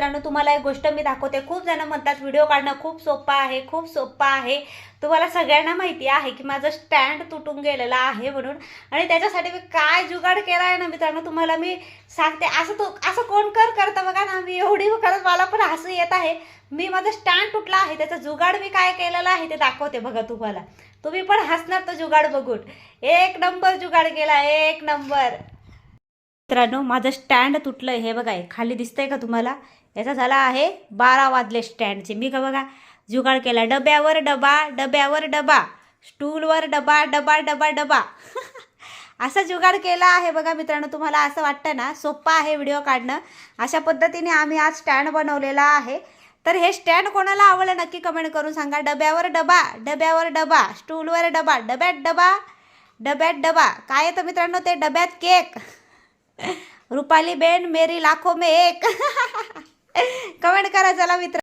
मित्रांनो तुम्हाला एक गोष्ट मी दाखवते. खूप जण म्हणतात व्हिडिओ काढणं खूप सोपं आहे खूप सोपं आहे. तुम्हाला सगळ्यांना माहिती आहे की माझं स्टँड तुटून गेलेलं आहे म्हणून. आणि त्याच्यासाठी मी काय जुगाड केला आहे ना मित्रांनो तुम्हाला मी सांगते. असं तो असं कोण कर करतं बघा ना मी एवढी करत मला पण हसू येत आहे. मी माझं स्टँड तुटला आहे त्याचा जुगाड मी काय केलेलं आहे ते दाखवते बघा तुम्हाला. तुम्ही पण हसणार तो जुगाड बघून. एक नंबर जुगाड केला एक नंबर. मित्रांनो माझं स्टँड तुटलं हे बघा हे खाली दिसतंय का तुम्हाला? याचा झाला आहे बारा वाजले स्टँडचे मी का बघा जुगाड केला. डब्यावर डबा डब्यावर डबा. स्टूलवर डबा डबा डबा डबा. असा जुगाड केला आहे बघा मित्रांनो तुम्हाला असं वाटतं ना? सोप्पा आहे व्हिडिओ काढणं. अशा पद्धतीने आम्ही आज स्टँड बनवलेला आहे. तर हे स्टँड कोणाला आवडलं नक्की कमेंट करून सांगा. डब्यावर डबा डब्यावर डबा. स्टूलवर डबा डब्यात डबा डब्यात डबा. काय येतं मित्रांनो ते डब्यात केक. रुपाली बेन मेरी लाखो में एक. कमेंट करा चला मित्र.